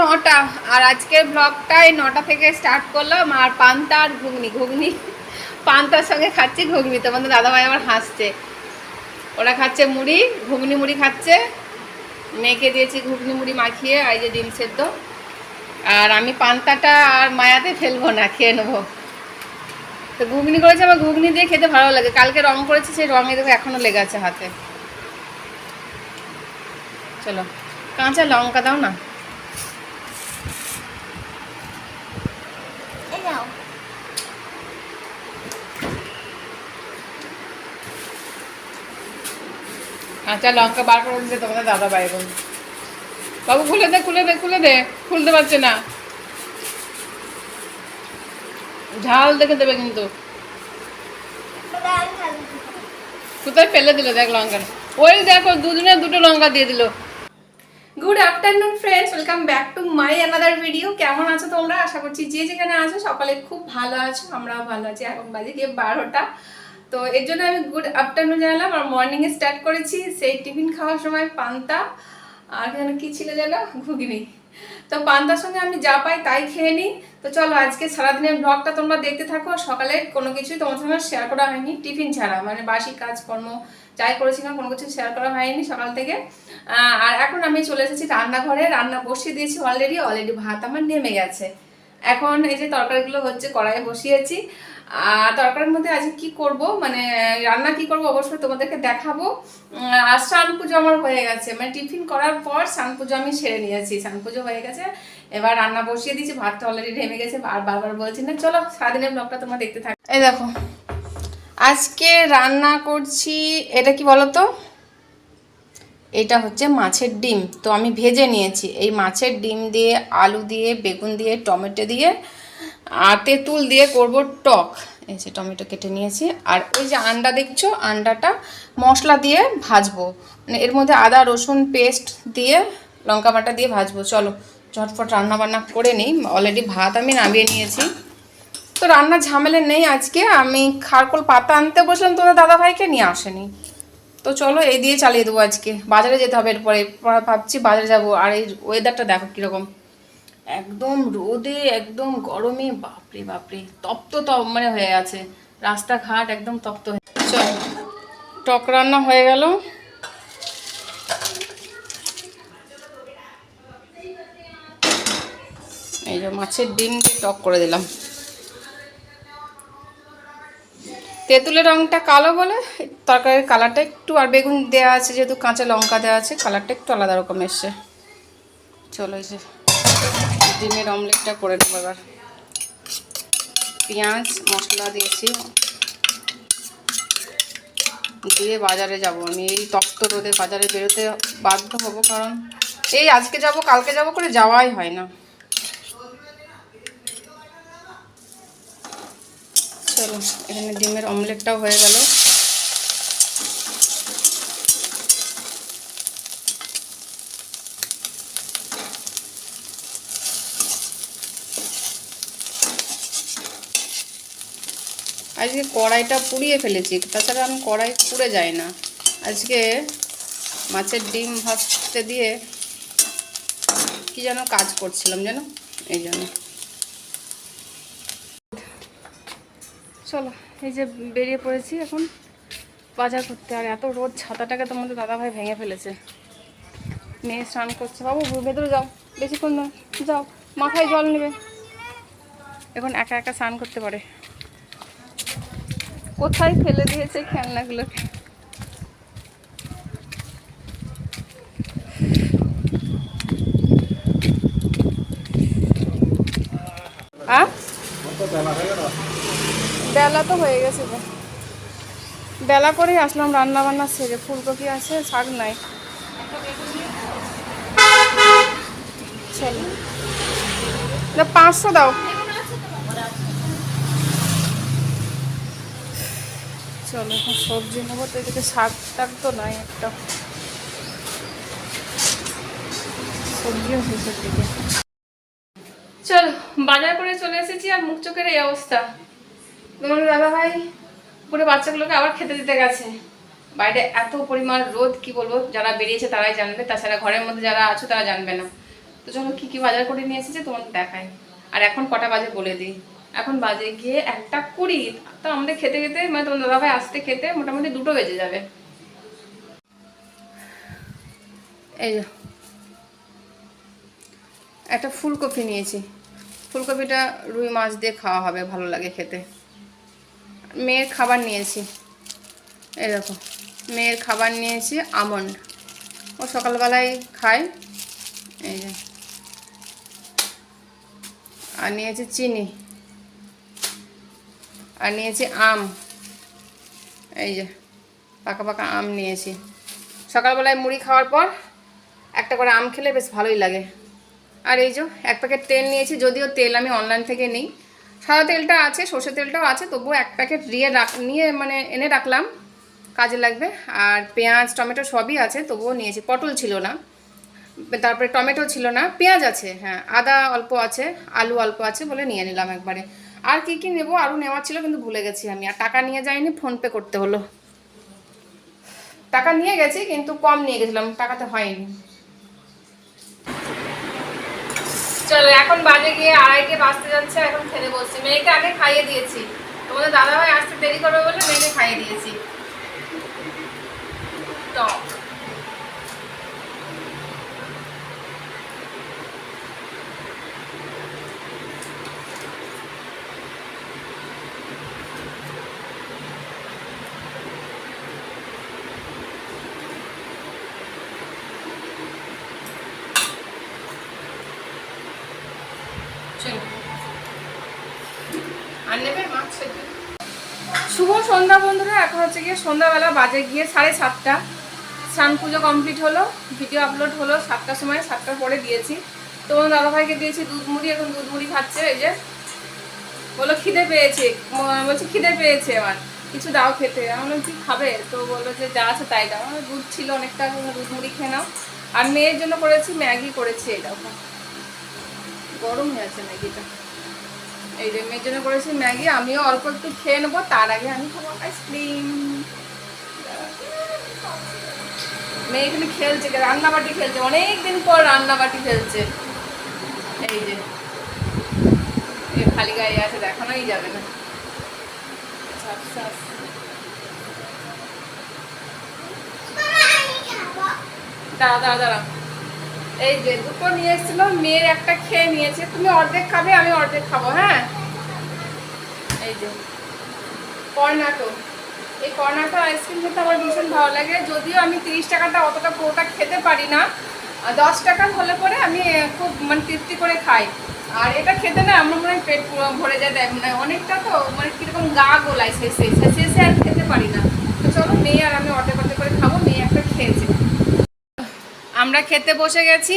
নটা। আর আজকের ব্লগটা এই নটা থেকে স্টার্ট করলাম, আর পান্তা আর ঘুগনি। ঘুগনি, পান্তার সঙ্গে খাচ্ছি ঘুগনি। তোমাদের দাদাভাই আমার হাসছে। ওরা খাচ্ছে মুড়ি, ঘুগনি মুড়ি খাচ্ছে। মেয়েকে দিয়েছি ঘুগনি মুড়ি মাখিয়ে, আর যে ডিম সেদ্ধ। আর আমি পান্তাটা আর মায়াতে ফেলব না, খেয়ে নেব। তো ঘুগনি করেছে, আমার ঘুগনি দিয়ে খেতে ভালো লাগে। কালকে রং করেছি, সেই রঙে দেখো এখনও লেগে আছে হাতে। চলো, কাঁচা লঙ্কা দাও না এই নাও কাঁচা লঙ্কা বার করে দিতে তোমাদের দাদা বাইরে বাবু, খুলে দে খুলে দে খুলে দে, খুলতে পারছে না। ঝাল দেখে দেবে কিন্তু। কোথায় ফেলে দিল? দেখ লঙ্কা। ওই দেখো দুদিনে দুটো লঙ্কা দিয়ে দিল। Good afternoon friends welcome back to my another video কেমন আছো তোমরা? আশা করছি যে যেখানে আছো, সকালে খুব ভালো আছো, আমরাও ভালো আছি। এখন বাজে গিয়ে বারোটা। তো এর জন্য আমি গুড আফটারনুন জানালাম। আর মর্নিংয়ে স্টার্ট করেছি সেই টিফিন খাওয়ার সময় পান্তা। আর যেন কি ছিল যেন? ঘুগনি। তো পান্তার সঙ্গে আমি যা পাই তাই খেয়ে নিই। তো চলো আজকে সারাদিনের ব্লগটা তোমরা দেখতে থাকো। আর সকালে কোনো কিছুই তোমার সঙ্গে শেয়ার করা হয়নি। টিফিন ছাড়া। মানে বাসি কাজকর্ম যাই করেছিলাম, কোনো কিছু শেয়ার করা হয়নি সকাল থেকে। আর এখন আমি চলে এসেছি রান্নাঘরে। রান্না বসিয়ে দিয়েছি অলরেডি অলরেডি ভাত আমার নেমে গেছে। এখন এই যে তরকারিগুলো হচ্ছে, কড়াইয়ে বসিয়েছি। আর তরকারির মধ্যে আজকে কি করব? মানে রান্না কি করব অবশ্যই তোমাদেরকে দেখাবো। আর স্নান পুজো আমার হয়ে গেছে। মানে টিফিন করার পর স্নান পুজো আমি সেরে নিয়েছি। স্নান পুজো হয়ে গেছে। এবার রান্না বসিয়ে দিয়েছি। ভাতটা অলরেডি ঢেমে গেছে। আর বারবার বলছি না, চলো, সারাদিনের ব্লগটা তোমরা দেখতে থাকো। এই দেখো, আজকে রান্না করছি, এটা কি বলো তো এটা হচ্ছে মাছের ডিম। তো আমি ভেজে নিয়েছি। এই মাছের ডিম দিয়ে, আলু দিয়ে, বেগুন দিয়ে, টমেটো দিয়ে আর তেঁতুল দিয়ে করব টক। এই যে টমেটো কেটে নিয়েছি। আর ওই যে আন্ডা দেখছ, আন্ডাটা মশলা দিয়ে ভাজবো। মানে এর মধ্যে আদা, রসুন পেস্ট দিয়ে, লঙ্কা বাটা দিয়ে ভাজবো। চলো ঝটফট রান্না বান্না করে নিই। অলরেডি ভাত আমি নামিয়ে নিয়েছি। তো রান্নার ঝামেলা নেই আজকে। আমি খারকোল পাতা আনতে বসলাম তোদের দাদাভাইকে নিয়ে আসেনি। তো চলো এই দিয়ে চালিয়ে দেবো আজকে। বাজারে যেতে হবে এরপরে। ভাবছি বাজারে যাব। আর এই ওয়েদারটা দেখো কীরকম। একদম রোদে, একদম গরমে, বাপরে বাপরে। তপ্ত তপ মানে হয়ে আছে। রাস্তাঘাট একদম তপ্ত হয়ে চল, টক রান্না হয়ে গেল। এই যে মাছের ডিম দিয়ে টক করে দিলাম। তেঁতুলের রঙটা কালো বলে তরকারির কালারটা একটু আর বেগুন দেওয়া আছে, যেহেতু কাঁচা লঙ্কা দেওয়া আছে কালারটা একটু আলাদা রকম এসছে। চলো যে, ডিমের অমলেটটা করে নেব এবার। পেঁয়াজ, মশলা দিয়েছি। দিয়ে বাজারে যাব আমি। এই তপ্ত রোদে বাজারে বেরোতে বাধ্য হব, কারণ এই আজকে যাব, কালকে যাব করে যাওয়াই হয় না। চলো, এখানে ডিমের অমলেটটাও হয়ে গেল। আজকে কড়াইটা পুড়িয়ে ফেলেছি, তাছাড়া আমি কড়াই পুড়ে যায় না। আজকে মাছের ডিম ভাজতে দিয়ে কি যেন কাজ করছিলাম যেন, এই জন্য। চলো, এই যে বেরিয়ে পড়েছি এখন বাজার করতে। আর এত রোদ, ছাতাটাকে তোমাদের দাদাভাই ভেঙে ফেলেছে। মেয়ে স্নান করছে, বাবু, ভেতরে যাও, বেশিক্ষণ যাও, মাথায় জল নেবে। এখন একা একা স্নান করতে পারে। কোথায় ফেলে দিয়েছে খেলনাগুলোকে বেলা তো হয়ে গেছে বেলা করেই আসলাম রান্না বান্না সেরে। ফুলকপি আছে, শাক নাই। পাঁচশো দাও। চলো, এখন সবজি নেব তো, এদিকে শাক টাক তো নাই একটা। সবজিও শেষের দিকে চলো, বাজার করে চলে এসেছি আর মুখ চোখের এই অবস্থা। তোমার দাদা ভাই পুরো বাচ্চাগুলোকে আবার খেতে দিতে গেছে। বাইরে এত পরিমাণ রোদ, কি বলব, যারা বেরিয়েছে তারাই জানবে, তাছাড়া ঘরের মধ্যে যারা আছো তারা জানবে না। তো চলো, কী কী বাজার করে নিয়ে এসেছে তোমাকে দেখাই। আর এখন কটা বাজে বলে দিই। এখন বাজে গিয়ে একটা কুড়ি, তো আমাদের খেতে খেতে মানে তোমার দাদাভাই আসতে খেতে মোটামুটি দুটো বেজে যাবে। এই একটা ফুলকপি নিয়েছি। ফুলকপিটা রুই মাছ দিয়ে খাওয়া হবে, ভালো লাগে খেতে। মেয়ের খাবার নিয়েছি। এই দেখো, মেয়ের খাবার নিয়েছি আমন্ড। ও সকালবেলায় খায়। এই যে, আর নিয়েছি চিনি। আর নিয়েছি আম। এই যে, পাকা পাকা আম নিয়েছি। সকালবেলায় মুড়ি খাওয়ার পর একটা করে আম খেলে বেশ ভালোই লাগে। আর এই যে, এক প্যাকেট তেল নিয়েছি, যদিও তেল আমি অনলাইন থেকে নিই। সাদা তেলটা আছে, সর্ষে তেলটাও আছে, তবুও এক প্যাকেট দিয়ে রাখ, নিয়ে মানে এনে রাখলাম। কাজে লাগবে। আর পেঁয়াজ, টমেটো সবই আছে, তবুও নিয়েছি। পটল ছিল না। তারপরে টমেটো ছিল না, পেঁয়াজ আছে হ্যাঁ আদা অল্প আছে, আলু অল্প আছে বলে নিয়ে নিলাম একবারে। আর কি কি নেব? আরও নেওয়ার ছিল, কিন্তু ভুলে গেছি আমি। আর টাকা নিয়ে যাইনি, ফোনপে করতে হলো। টাকা নিয়ে গেছি, কিন্তু কম নিয়ে গেছিলাম। টাকাতে হয়নি। চলো, এখন বাজে গিয়ে আড়াইটে বাজতে যাচ্ছে, এখন খেতে বসছি। মেয়েকে আগে খাইয়ে দিয়েছি। তোমাদের দাদাভাই আসতে দেরি করবে বলে মেয়েকে খাইয়ে দিয়েছি। টক সন্ধ্যা বন্ধুরা, এখন হচ্ছে গিয়ে সন্ধ্যাবেলা বাজে গিয়ে সাড়ে সাতটা। স্নান পুজো কমপ্লিট হলো ভিডিও আপলোড হলো, সাতটার সময়, সাতটার পরে দিয়েছি। তো দাদাভাইকে দিয়েছি দুধ মুড়ি, এখন দুধ মুড়ি খাচ্ছে, এই যে বলল খিদে পেয়েছে বলছে খিদে পেয়েছে আমার কিছু দাও খেতে। আমি বললাম কি খাবে? তো বলল যে, যা আছে তাই দাও। দুধ ছিল অনেকটা দুধ মুড়ি খেয়ে নাও। আর মেয়ের জন্য করেছি ম্যাগি করেছি এটা গরম হয়ে আছে ম্যাগিটা। এই যে মেয়ের জন্য করেছি ম্যাগি, আমিও অল্প একটু খেয়ে নেব, তার আগে আমি খাব আইসক্রিম মেয়ে এখানে খেলছে রান্নাবাটি খেলছে অনেক দিন পর রান্নাবাটি খেলছে। এই যে খালি গায়ে আছে, দেখানোই যাবে না। দাঁড়া দাঁড়া দাঁড়া। এই যে দুটো নিয়ে মেয়ের একটা খেয়ে নিয়েছে। তুমি অর্ধেক খাবে, আমি অর্ধেক খাব হ্যাঁ? এই যে, কর্নাটো। এই কর্নাটো আইসক্রিম খেতে আমার ভীষণ ভালো লাগে। যদিও আমি তিরিশ টাকাটা অতটা পুরোটা খেতে পারি না। দশ টাকার হলে পরে আমি খুব মানে তৃপ্তি করে খাই। আর এটা খেতে না আমার মনে হয় পেট ভরে যায় দেয় মানে অনেকটা তো মানে কীরকম গা গোলায় শেষে শেষে আর খেতে পারি না। তো চলো, মেয়ে আর আমি অর্ধেক অর্ধেক করে খাব, মেয়ে একটা খেয়েছে। আমরা খেতে বসে গেছি।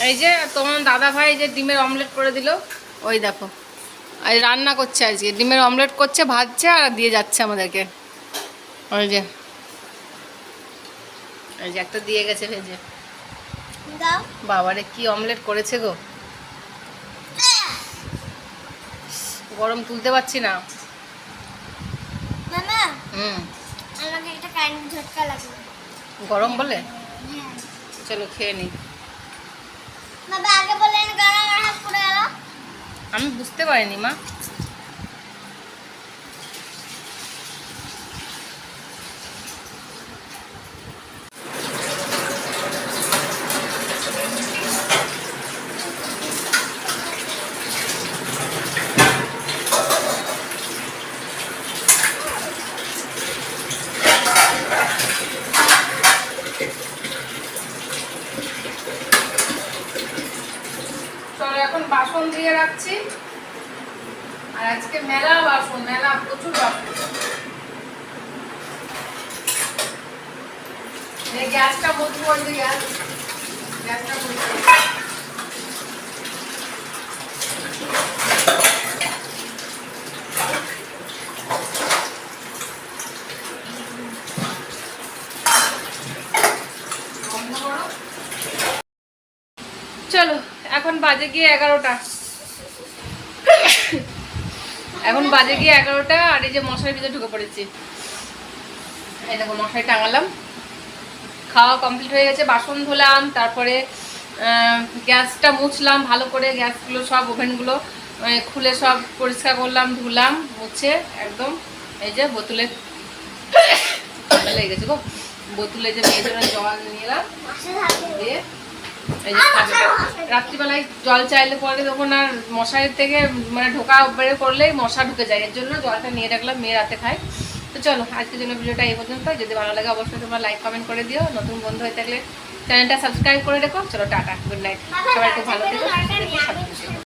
এই যে তোমার দাদা ভাই যে ডিমের অমলেট করে দিল ওই দেখো। আর রান্না করছে আজকে। ডিমের অমলেট করছে ভাজছে আর দিয়ে যাচ্ছে আমাদেরকে। ওই যে। এই যে একটা দিয়ে গেছে ভেজে। বাবারে কি অমলেট করেছে গো। গরম তুলতে পারছি না। হুম। গরম বলে? হ্যাঁ। চলো খেয়ে নিই গেল আমি বুঝতে পারিনি মা। এখন বাসন দিয়ে রাখছি। আর আজকে মেলা বাসন, মেলা, প্রচুর বাসন। গ্যাসটা বলতে বলতে গ্যাস। গ্যাসটা বলতে চলো এখন বাজে গিয়ে এগারোটা। এখন বাজে গিয়ে এগারোটা, আর এই যে মশারির ভিতরে ঢুকে পড়েছি। এই দেখো, মশারি টাঙালাম। খাওয়া কমপ্লিট হয়ে গেছে, বাসন ধুলাম, তারপরে গ্যাসটা মুছলাম, ভালো করে গ্যাসগুলো সব, ওভেনগুলো খুলে সব পরিষ্কার করলাম, ধুলাম, মুছে, একদম, এই যে বোতলে লেগে গেছে গো। বোতলে যে জন্য জল নিয়ে এলাম, দিয়ে। রাত্রিবেলায় জল চাইলে পরে তখন আর মশারির থেকে মানে ঢোকা বেড়ে করলেই মশা ঢুকে যায়। এর জন্য জলটা নিয়ে রাখলাম মেয়ে রাতে খায়। তো চলো আজকের জন্য ভিডিওটা এই পর্যন্ত। যদি ভালো লাগে অবশ্যই তোমরা লাইক কমেন্ট করে দিও। নতুন বন্ধু হয়ে থাকলে চ্যানেলটা সাবস্ক্রাইব করে রেখো। চলো টাটা গুড নাইট সবাই খুব ভালো থেকো।